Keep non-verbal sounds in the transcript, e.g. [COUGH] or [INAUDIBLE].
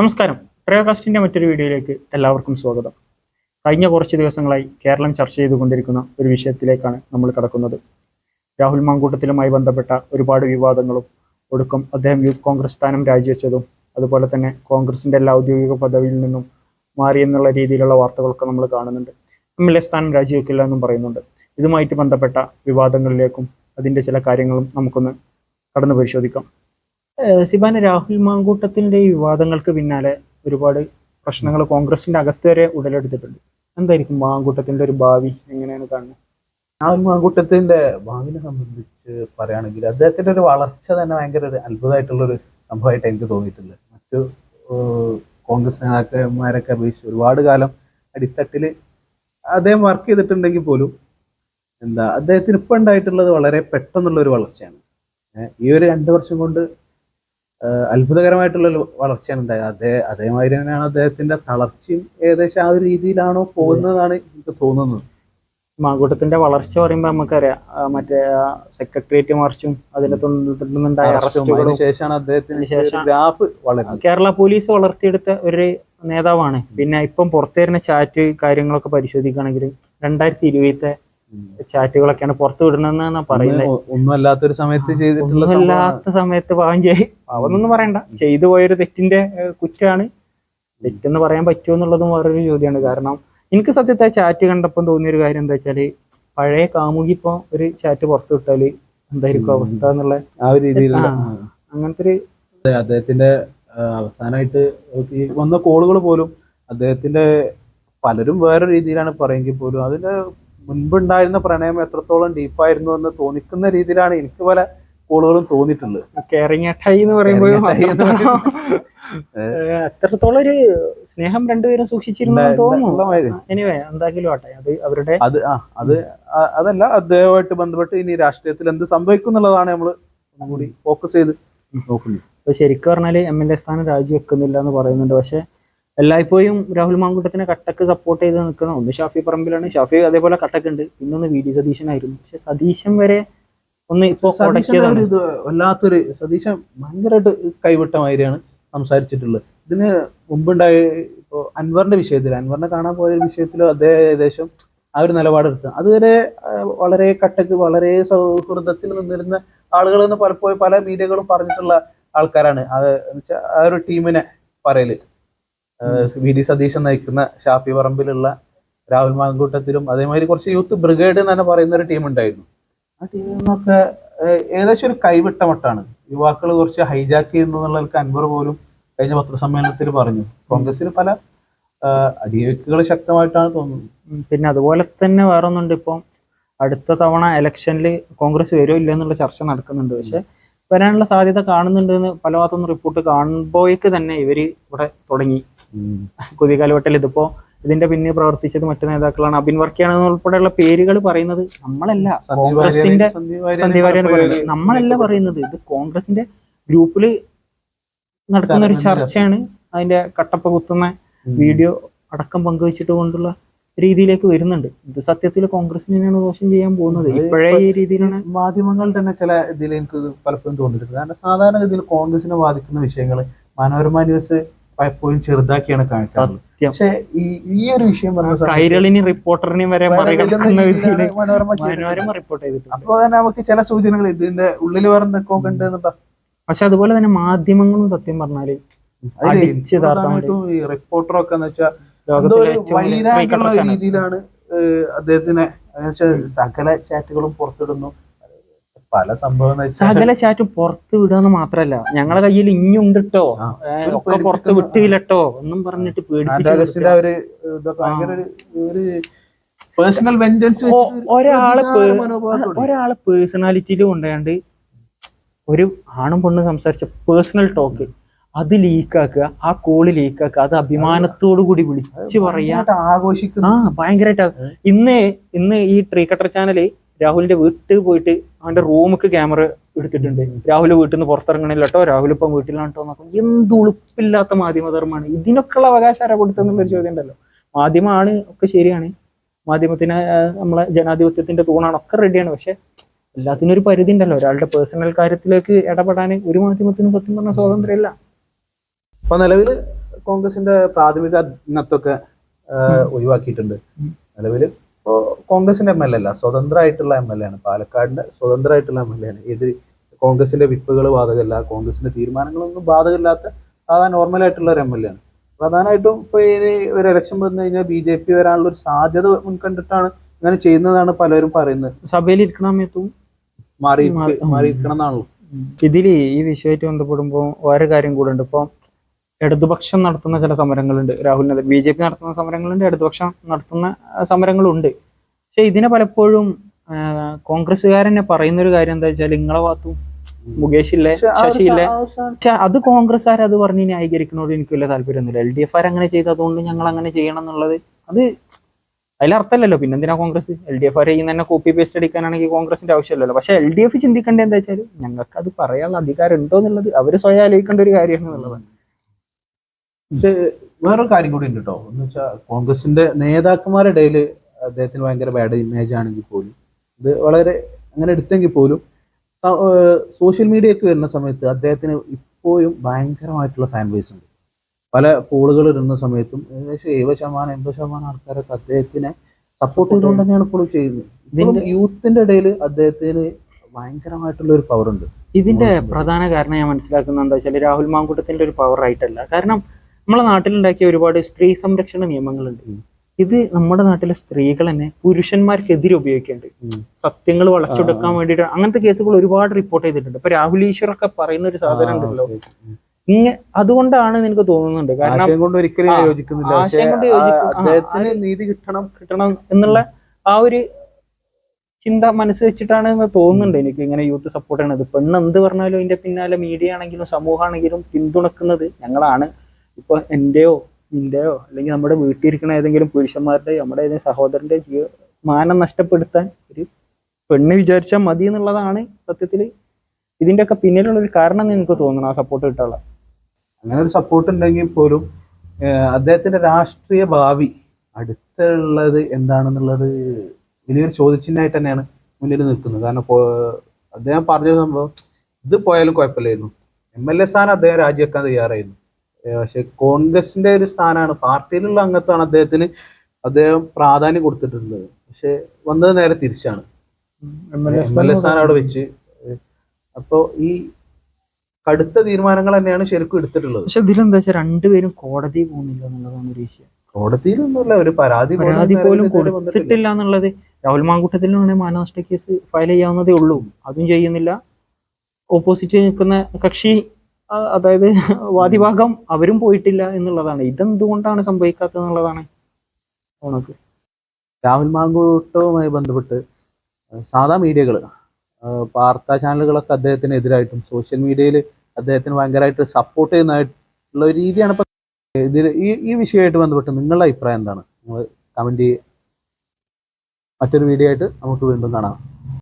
നമസ്കാരം. പ്രയോഗാസ്റ്റിന്റെ മറ്റൊരു വീഡിയോയിലേക്ക് എല്ലാവർക്കും സ്വാഗതം. കഴിഞ്ഞ കുറച്ച് ദിവസങ്ങളായി കേരളം ചർച്ച ചെയ്തുകൊണ്ടിരിക്കുന്ന ഒരു വിഷയത്തിലേക്കാണ് നമ്മൾ കടക്കുന്നത്. രാഹുൽ മാങ്കൂട്ടത്തിലുമായി ബന്ധപ്പെട്ട ഒരുപാട് വിവാദങ്ങളും ഒടുക്കം അദ്ദേഹം യൂത്ത് കോൺഗ്രസ് സ്ഥാനം രാജിവെച്ചതും അതുപോലെ തന്നെ കോൺഗ്രസിന്റെ എല്ലാ ഔദ്യോഗിക പദവിയിൽ നിന്നും മാറി എന്നുള്ള രീതിയിലുള്ള വാർത്തകളൊക്കെ നമ്മൾ കാണുന്നുണ്ട്. എം എൽ എ സ്ഥാനം രാജിവെക്കില്ല എന്നും പറയുന്നുണ്ട്. ഇതുമായിട്ട് ബന്ധപ്പെട്ട വിവാദങ്ങളിലേക്കും അതിന്റെ ചില കാര്യങ്ങളും നമുക്കൊന്ന് കടന്നു പരിശോധിക്കാം സിബാന രാഹുൽ മാങ്കൂട്ടത്തിന്റെ ഈ വിവാദങ്ങൾക്ക് പിന്നാലെ ഒരുപാട് പ്രശ്നങ്ങൾ കോൺഗ്രസിന്റെ അകത്ത് വരെ ഉടലെടുത്തിട്ടുണ്ട്. എന്തായിരിക്കും മാങ്കൂട്ടത്തിന്റെ ഒരു ഭാവി എങ്ങനെയാണ് കാണുന്നത്? രാഹുൽ മാങ്കൂട്ടത്തിന്റെ ഭാവിനെ സംബന്ധിച്ച് പറയുകയാണെങ്കിൽ അദ്ദേഹത്തിന്റെ ഒരു വളർച്ച തന്നെ ഭയങ്കര ഒരു അത്ഭുതമായിട്ടുള്ള ഒരു സംഭവമായിട്ട് എനിക്ക് തോന്നിയിട്ടുണ്ട് മറ്റു കോൺഗ്രസ് നേതാക്കന്മാരൊക്കെ അപേക്ഷിച്ച് ഒരുപാട് കാലം അടിത്തട്ടിൽ അദ്ദേഹം വർക്ക് ചെയ്തിട്ടുണ്ടെങ്കിൽ പോലും എന്താ അദ്ദേഹത്തിന് ഇപ്പം ഉണ്ടായിട്ടുള്ളത് വളരെ പെട്ടെന്നുള്ള ഒരു വളർച്ചയാണ് ഈ ഒരു രണ്ട് വർഷം കൊണ്ട് അത്ഭുതകരമായിട്ടുള്ള വളർച്ചയാണ് ഉണ്ടായത്. അതേ അതേമാതിരി തന്നെയാണ് അദ്ദേഹത്തിന്റെ തളർച്ചയും ഏകദേശം ആ ഒരു രീതിയിലാണോ പോകുന്നതാണ് എനിക്ക് തോന്നുന്നത്. മാങ്കൂട്ടത്തിന്റെ വളർച്ച പറയുമ്പോൾ നമുക്കറിയാം മറ്റേ സെക്രട്ടേറിയറ്റ് മാർച്ചും അതിന്റെ തുടർന്നുണ്ടായ അറസ്റ്റും അറസ്റ്റുകളും ശേഷമാണ് അദ്ദേഹത്തിന് ശേഷം ഗ്രാഫ് കേരള പോലീസ് വളർത്തിയെടുത്ത ഒരു നേതാവാണ്. പിന്നെ ഇപ്പം പുറത്തു വരുന്ന ചാറ്റ് കാര്യങ്ങളൊക്കെ പരിശോധിക്കുകയാണെങ്കിൽ രണ്ടായിരത്തി ഇരുപത്തെ ചാറ്റുകളൊക്കെയാണ് പുറത്തു വിടുന്നതെന്നാണ് പറയുന്നത് ഒന്നും- ഒരു അല്ലാത്തൊരു സമയത്ത് ചെയ്തിട്ടുള്ള. ഒന്നുമില്ലാത്ത സമയത്ത് പാവം ചെയ്യും പാവന്നൊന്നും പറയണ്ട. ചെയ്തു പോയൊരു തെറ്റിന്റെ കുറ്റാണ്. തെറ്റെന്ന് പറയാൻ പറ്റുമോ എന്നുള്ളതും വേറൊരു ചോദ്യമാണ്. കാരണം എനിക്ക് സത്യത്തെ ചാറ്റ് കണ്ടപ്പം തോന്നിയ ഒരു കാര്യം എന്താ വെച്ചാൽ പഴയ കാമുകി ഇപ്പൊ ഒരു ചാറ്റ് പുറത്തു വിട്ടാൽ എന്തായിരിക്കും അവസ്ഥ എന്നുള്ള ആ ഒരു രീതിയിലുള്ള ആ. അങ്ങനത്തെ ഒരു അദ്ദേഹത്തിന്റെ അവസാനമായിട്ട് വന്ന കോളുകൾ പോലും അദ്ദേഹത്തിന്റെ പലരും വേറെ രീതിയിലാണ് പറയുമെങ്കിൽ പോലും അതിന്റെ മുൻപുണ്ടായിരുന്ന പ്രണയം എത്രത്തോളം ഡീപ്പായിരുന്നു എന്ന് തോന്നിക്കുന്ന രീതിയിലാണ് എനിക്ക് പല കോളുകളും തോന്നിയിട്ടുള്ളത്. എന്ന് [LAUGHS] അത്രത്തോളം ഒരു സ്നേഹം രണ്ടുപേരും സൂക്ഷിച്ചിരുന്നു തോന്നുന്നു. എനിവേ എന്തായാലും ആട്ടെ അത് അവരുടെ അത് ആ അത് അതല്ല അദ്ദേഹവുമായിട്ട് ബന്ധപ്പെട്ട് ഇനി രാഷ്ട്രീയത്തിൽ എന്ത് സംഭവിക്കും എന്നുള്ളതാണ് നമ്മൾ കൂടി ഫോക്കസ് ചെയ്ത് നോക്കുന്നത്. ശരിക്കും പറഞ്ഞാൽ എം എൽ എ സ്ഥാനം രാജിവെക്കുന്നില്ല എന്ന് പറയുന്നുണ്ട്. പക്ഷെ എല്ലായ്പ്പോഴും രാഹുൽ മാങ്കൂട്ടത്തിനെ കട്ടക്ക് സപ്പോർട്ട് ചെയ്ത് നിൽക്കുന്ന ഒന്ന് ഷാഫി പറമ്പിലാണ്. ഷാഫി അതേപോലെ കട്ടക്കുണ്ട്. പിന്നൊന്ന് വി ഡി സതീശനായിരുന്നു. പക്ഷെ സതീശൻ വരെ ഒന്ന് ഇപ്പോൾ വല്ലാത്തൊരു സതീശൻ ഭയങ്കരമായിട്ട് കൈവിട്ട മാതിരിയാണ് സംസാരിച്ചിട്ടുള്ളത്. ഇതിന് മുമ്പുണ്ടായ ഇപ്പോ അൻവറിന്റെ വിഷയത്തിൽ അൻവറിനെ കാണാൻ പോയ വിഷയത്തിൽ അദ്ദേഹം ഏകദേശം ആ ഒരു നിലപാടെടുത്ത്. അതുവരെ വളരെ കട്ടക്ക് വളരെ സൗഹൃദത്തിൽ നിന്നിരുന്ന ആളുകൾ എന്ന് പലപ്പോഴും പല മീഡിയകളും പറഞ്ഞിട്ടുള്ള ആൾക്കാരാണ്. ആ ഒരു ടീമിനെ പറയൽ. വി ഡി സതീശൻ നയിക്കുന്ന ഷാഫി പറമ്പിലുള്ള രാഹുൽ മാങ്കൂട്ടത്തിലും അതേമാതിരി കുറച്ച് യൂത്ത് ബ്രിഗേഡ് എന്ന് തന്നെ പറയുന്ന ഒരു ടീം ഉണ്ടായിരുന്നു. ആ ടീമിൽ നിന്നൊക്കെ ഏകദേശം ഒരു കൈവിട്ട മട്ടാണ്. യുവാക്കൾ കുറച്ച് ഹൈജാക്ക് ചെയ്യുന്നു എന്നുള്ള അൻവർ പോലും കഴിഞ്ഞ പത്രസമ്മേളനത്തിൽ പറഞ്ഞു. കോൺഗ്രസിന് പല അടിയൊഴുക്കുകൾ ശക്തമായിട്ടാണ് തോന്നുന്നത് പിന്നെ അതുപോലെ തന്നെ വേറൊന്നുണ്ട് ഇപ്പം അടുത്ത തവണ ഇലക്ഷനിൽ കോൺഗ്രസ് വരുമോ ഇല്ല എന്നുള്ള ചർച്ച നടക്കുന്നുണ്ട്. പക്ഷെ വരാനുള്ള സാധ്യത കാണുന്നുണ്ട് എന്ന് പല ഭാഗത്തുനിന്ന് റിപ്പോർട്ട് കാണുമ്പോഴേക്ക് തന്നെ ഇവർ ഇവിടെ തുടങ്ങി. കുതികാലവട്ടൽ ഇതിപ്പോ ഇതിന്റെ പിന്നിൽ പ്രവർത്തിച്ചത് മറ്റു നേതാക്കളാണ്. അബിൻ വർക്കിയാണ് ഉൾപ്പെടെയുള്ള പേരുകൾ പറയുന്നത്. നമ്മളല്ല കോൺഗ്രസിന്റെ സന്ദീപ് വാര്യർ പറയുന്നത്. നമ്മളല്ല പറയുന്നത്. ഇത് കോൺഗ്രസിന്റെ ഗ്രൂപ്പിൽ നടക്കുന്ന ഒരു ചർച്ചയാണ്. അതിന്റെ കട്ടപ്പ കുത്തുന്ന വീഡിയോ അടക്കം പങ്കുവച്ചിട്ട് കൊണ്ടുള്ള രീതിയിലേക്ക് വരുന്നുണ്ട്. ഇത് സത്യത്തിൽ കോൺഗ്രസിന് തന്നെയാണ് ദോഷം ചെയ്യാൻ പോകുന്നത്. ഇപ്പോഴേ ഈ രീതിയിലാണ് മാധ്യമങ്ങൾ തന്നെ ചില ഇതിൽ എനിക്ക് പലപ്പോഴും തോന്നിയിട്ടുണ്ട്. കാരണം സാധാരണ ഗതിയിൽ കോൺഗ്രസിനെ ബാധിക്കുന്ന വിഷയങ്ങൾ മനോരമ ന്യൂസ് പലപ്പോഴും ചെറുതാക്കിയാണ് കാണിച്ചത് പക്ഷേ ഈ ഈ ഒരു വിഷയം പറഞ്ഞ കൈരളിനെയും റിപ്പോർട്ടറിനെയും വരെ മനോരമ റിപ്പോർട്ട് ചെയ്തിട്ടുണ്ട്. അപ്പോൾ തന്നെ നമുക്ക് ചില സൂചനകൾ ഇതിന്റെ ഉള്ളിൽ വേറെ എന്തൊക്കെ ഉണ്ട് പക്ഷെ അതുപോലെ തന്നെ മാധ്യമങ്ങളും സത്യം പറഞ്ഞാൽ റിപ്പോർട്ടറൊക്കെ എന്ന് വെച്ചാൽ വൈരാഗ്യമുള്ള രീതിയിലാണ് അദ്ദേഹത്തിനെ സകല ചാറ്റുകളും പുറത്തിടുന്നു. പല സംഭവം സകല ചാറ്റും പുറത്ത് വിടുക മാത്രല്ല. ഞങ്ങളെ കയ്യിൽ ഇഞ്ഞുണ്ട് ട്ടോ ആ, ഏ, ഒരു ഒക്കെ പുറത്ത് വിട്ടില്ലട്ടോ? ഒന്നും പറഞ്ഞിട്ട് ഒരാൾ ഒരാൾ പേഴ്സണാലിറ്റിയിലും ഒരാളെ പേഴ്സണാലിറ്റിയിൽ ഒരു ആണും പെണ്ണും സംസാരിച്ച പേഴ്സണൽ ടോക്ക് അത് ലീക്കാക്കുക ആ കോൾ ലീക്കാക്കുക അത് അഭിമാനത്തോടു കൂടി വിളിച്ചു പറയാ. ആഘോഷിക്കുന്നു. ആ ഭയങ്കരമായിട്ട് ഇന്ന് ഇന്ന് ഈ ട്രീ കട്ടർ ചാനൽ രാഹുലിന്റെ വീട്ടിൽ പോയിട്ട് അവന്റെ റൂമിക്ക് ക്യാമറ എടുത്തിട്ടുണ്ട്. രാഹുൽ വീട്ടിൽ നിന്ന് പുറത്തിറങ്ങണില്ല കേട്ടോ രാഹുൽ ഇപ്പം വീട്ടിലാണ് കേട്ടോ നോക്കാം എന്ത് ഉളുപ്പില്ലാത്ത മാധ്യമധർമ്മമാണ് ഇതിനൊക്കെയുള്ള അവകാശം ആരാ കൊടുത്തെന്നുള്ളൊരു ചോദ്യം ഉണ്ടല്ലോ മാധ്യമമാണ് ഒക്കെ ശരിയാണ്. മാധ്യമത്തിന് നമ്മളെ ജനാധിപത്യത്തിന്റെ തൂണാണ് ഒക്കെ റെഡിയാണ് പക്ഷെ എല്ലാത്തിനും ഒരു പരിധി ഉണ്ടല്ലോ ഒരാളുടെ പേഴ്സണൽ കാര്യത്തിലേക്ക് ഇടപെടാൻ ഒരു മാധ്യമത്തിനും സത്യം പറഞ്ഞ സ്വാതന്ത്ര്യമില്ല. അപ്പൊ നിലവിൽ കോൺഗ്രസിന്റെ പ്രാഥമിക ഇന്നത്തൊക്കെ ഒഴിവാക്കിയിട്ടുണ്ട്. നിലവിൽ ഇപ്പോ കോൺഗ്രസിന്റെ എം എൽ എ അല്ല സ്വതന്ത്രമായിട്ടുള്ള എം എൽ എ ആണ്. പാലക്കാടിന്റെ സ്വതന്ത്രമായിട്ടുള്ള എം എൽ എ ആണ്. ഇത് കോൺഗ്രസിന്റെ വിപ്പുകൾ ബാധകമല്ല കോൺഗ്രസിന്റെ തീരുമാനങ്ങളൊന്നും ബാധകമില്ലാത്ത സാധാ നോർമൽ ആയിട്ടുള്ള ഒരു എം എൽ എ ആണ്. പ്രധാനമായിട്ടും ഇപ്പൊ ഇനി ഒരു ഇലക്ഷൻ വന്നു കഴിഞ്ഞാൽ ബി ജെ പി വരാനുള്ള ഒരു സാധ്യത മുൻകണ്ടിട്ടാണ് ഇങ്ങനെ ചെയ്യുന്നതാണ് പലരും പറയുന്നത്. സഭയിൽ ഇരിക്കണ സമയത്തും മാറി മാറി- ഇരിക്കണം മാറിയിരിക്കണം എന്നാണല്ലോ ഇതിൽ ഈ വിഷയമായിട്ട് ബന്ധപ്പെടുമ്പോൾ വേറെ കാര്യം കൂടെ ഉണ്ട്. ഇപ്പോൾ ഇടതുപക്ഷം നടത്തുന്ന ചില സമരങ്ങളുണ്ട്. രാഹുലിനെതിരെ ബി ജെ പി നടത്തുന്ന സമരങ്ങളുണ്ട് ഇടതുപക്ഷം നടത്തുന്ന സമരങ്ങളുണ്ട്. പക്ഷെ ഇതിനെ പലപ്പോഴും കോൺഗ്രസ്സുകാരനെ പറയുന്ന ഒരു കാര്യം എന്താ വെച്ചാൽ നിങ്ങളെ ഭാഗത്തും മുകേഷ് ഇല്ലേ ശശി ഇല്ലേ പക്ഷെ അത് കോൺഗ്രസ്സുകാർ അത് പറഞ്ഞ് ന്യായീകരിക്കണോട് എനിക്ക് വലിയ താല്പര്യമൊന്നുമില്ല. എൽ ഡി എഫ് ആർ അങ്ങനെ ചെയ്തതുകൊണ്ട് ഞങ്ങൾ അങ്ങനെ ചെയ്യണം എന്നുള്ളത് അത് അതിലർത്ഥമല്ലല്ലോ. പിന്നെ എന്തിനാ കോൺഗ്രസ്? എൽ ഡി എഫ് ആർ ചെയ്യുന്ന തന്നെ കോപ്പി പേസ്റ്റ് അടിക്കാനാണെങ്കിൽ കോൺഗ്രസിന്റെ ആവശ്യമില്ലല്ലോ. പക്ഷെ എൽ ഡി എഫ് ചിന്തിക്കേണ്ടത് എന്താ വെച്ചാൽ ഞങ്ങൾക്ക് അത് പറയാനുള്ള അധികാരം ഉണ്ടോ എന്നുള്ളത് അവർ സ്വയം ആലോചിക്കേണ്ട ഒരു കാര്യമാണ് എന്നുള്ളതാണ് പക്ഷേ വേറൊരു കാര്യം കൂടി ഉണ്ട് കേട്ടോ എന്ന് വെച്ചാൽ കോൺഗ്രസിന്റെ നേതാക്കന്മാരുടെ ഇടയിൽ അദ്ദേഹത്തിന് ഭയങ്കര ബാഡ് ഇമേജ് ആണെങ്കിൽ പോലും ഇത് വളരെ അങ്ങനെ എടുത്തെങ്കിൽ പോലും സോഷ്യൽ മീഡിയക്ക് വരുന്ന സമയത്ത് അദ്ദേഹത്തിന് ഇപ്പോഴും ഭയങ്കരമായിട്ടുള്ള ഫാൻ ബേസ് ഉണ്ട്. പല പോളുകൾ ഇടുന്ന സമയത്തും ഏകദേശം എഴുപത് ശതമാനം എൺപത് ശതമാനം ആൾക്കാരൊക്കെ അദ്ദേഹത്തിനെ സപ്പോർട്ട് ചെയ്തുകൊണ്ട് തന്നെയാണ് ഇപ്പോഴും ചെയ്യുന്നത്. ഇതിന്റെ- യൂത്തിന്റെ ഇടയിൽ അദ്ദേഹത്തിന് ഭയങ്കരമായിട്ടുള്ള ഒരു പവർ ഉണ്ട്. ഇതിന്റെ പ്രധാന കാരണം ഞാൻ മനസ്സിലാക്കുന്നത് എന്താ വെച്ചാൽ രാഹുൽ മാങ്കൂട്ടത്തിന്റെ ഒരു പവർ ആയിട്ടല്ല. കാരണം നമ്മളെ നാട്ടിലുണ്ടാക്കിയ ഒരുപാട് സ്ത്രീ സംരക്ഷണ നിയമങ്ങളുണ്ട്. ഇത് നമ്മുടെ നാട്ടിലെ സ്ത്രീകൾ തന്നെ പുരുഷന്മാർക്കെതിരെ ഉപയോഗിക്കുന്നുണ്ട് ഉം. സത്യങ്ങൾ വളച്ചൊടുക്കാൻ വേണ്ടിയിട്ട് അങ്ങനത്തെ കേസുകൾ ഒരുപാട് റിപ്പോർട്ട് ചെയ്തിട്ടുണ്ട്. ഇപ്പൊ രാഹുൽ ഈശ്വർ ഒക്കെ പറയുന്ന ഒരു സാധനം ഉണ്ടല്ലോ. ഇങ്ങനെ. ഇങ്ങ അതുകൊണ്ടാണ് എനിക്ക് തോന്നുന്നുണ്ട്. കാരണം കൊണ്ട് ഒരിക്കലും യോജിക്കുന്നില്ല. ആശയം കൊണ്ട് അദ്ദേഹത്തിന് നീതി കിട്ടണം. കിട്ടണം എന്നുള്ള ആ ഒരു ചിന്ത മനസ്സ് വെച്ചിട്ടാണ് എന്ന് തോന്നുന്നുണ്ട് എനിക്ക് ഇങ്ങനെ യൂത്ത് സപ്പോർട്ട് ചെയ്യണത്. പെണ്ണ് എന്ത് പറഞ്ഞാലും അതിന്റെ പിന്നാലെ മീഡിയ ആണെങ്കിലും സമൂഹമാണെങ്കിലും പിന്തുണക്കുന്നത് ഞങ്ങളാണ്. ഇപ്പൊ എന്റെയോ നിന്റെയോ അല്ലെങ്കിൽ നമ്മുടെ വീട്ടിലിരിക്കുന്ന ഏതെങ്കിലും പുരുഷന്മാരുടെ നമ്മുടെ ഏതെങ്കിലും സഹോദരന്റെ ജീവ മാനം നഷ്ടപ്പെടുത്താൻ ഒരു പെണ്ണ് വിചാരിച്ചാൽ മതി എന്നുള്ളതാണ് സത്യത്തിൽ ഒക്കെ പിന്നിലുള്ള ഒരു കാരണം എന്ന് എനിക്ക് തോന്നുന്നു ആ സപ്പോർട്ട് കിട്ടാനുള്ള. അങ്ങനെ ഒരു സപ്പോർട്ട് ഉണ്ടെങ്കിൽ പോലും അദ്ദേഹത്തിന്റെ രാഷ്ട്രീയ ഭാവി അടുത്തുള്ളത് എന്താണെന്നുള്ളത് വലിയൊരു ചോദ്യചിഹ്നമായിട്ട് തന്നെയാണ് മുന്നിൽ നിൽക്കുന്നത്. കാരണം അദ്ദേഹം പറഞ്ഞ സംഭവം ഇത് പോയാലും കുഴപ്പമില്ലായിരുന്നു. എം എൽ എ സ്ഥാനം അദ്ദേഹം രാജിവെക്കാൻ തയ്യാറായിരുന്നു. പക്ഷെ കോൺഗ്രസിന്റെ ഒരു സ്ഥാനമാണ് പാർട്ടിയിലുള്ള അംഗത്വമാണ് അദ്ദേഹത്തിന് അദ്ദേഹം പ്രാധാന്യം കൊടുത്തിട്ടുള്ളത്. പക്ഷെ വന്നത് നേരെ തിരിച്ചാണ്. എം എൽ എ സ്ഥാനം അവിടെ വെച്ച്. അപ്പോ ഈ കടുത്ത തീരുമാനങ്ങൾ തന്നെയാണ് ശരിക്കും എടുത്തിട്ടുള്ളത്. പക്ഷെ ഇതിലെന്താ വെച്ചാൽ രണ്ടുപേരും കോടതി പോകുന്നില്ല എന്നുള്ളതാണ് ഒരു വിഷയം. കോടതിയിലൊന്നുമല്ല ഒരു പരാതി പോലും പരാതി പോലും. കൊടുത്തിട്ടില്ല എന്നുള്ളത് രാഹുൽ മാങ്കൂട്ടത്തിലാണെങ്കിൽ മാനനഷ്ട കേസ് ഫയൽ ചെയ്യാവുന്നതേ ഉള്ളൂ. അതും ചെയ്യുന്നില്ല. ഓപ്പോസിറ്റ് നിൽക്കുന്ന കക്ഷി അതായത് വാദിഭാഗം അവരും പോയിട്ടില്ല എന്നുള്ളതാണ്. ഇതെന്തുകൊണ്ടാണ് സംഭവിക്കാത്തത് എന്നുള്ളതാണ് ഉണക്ക്. രാഹുൽ മാങ്കൂട്ടവുമായി ബന്ധപ്പെട്ട് സാധാ മീഡിയകൾ വാർത്താ ചാനലുകളൊക്കെ അദ്ദേഹത്തിന് എതിരായിട്ടും സോഷ്യൽ മീഡിയയിൽ അദ്ദേഹത്തിന് ഭയങ്കരമായിട്ട് സപ്പോർട്ട് ചെയ്യുന്നതായിട്ടുള്ള ഒരു രീതിയാണ് ഇപ്പൊ ഇതിൽ ഈ ഈ വിഷയമായിട്ട് ബന്ധപ്പെട്ട് നിങ്ങളുടെ അഭിപ്രായം എന്താണ്? നിങ്ങൾ കമന്റ് മറ്റൊരു വീഡിയോ ആയിട്ട് നമുക്ക് വീണ്ടും കാണാം.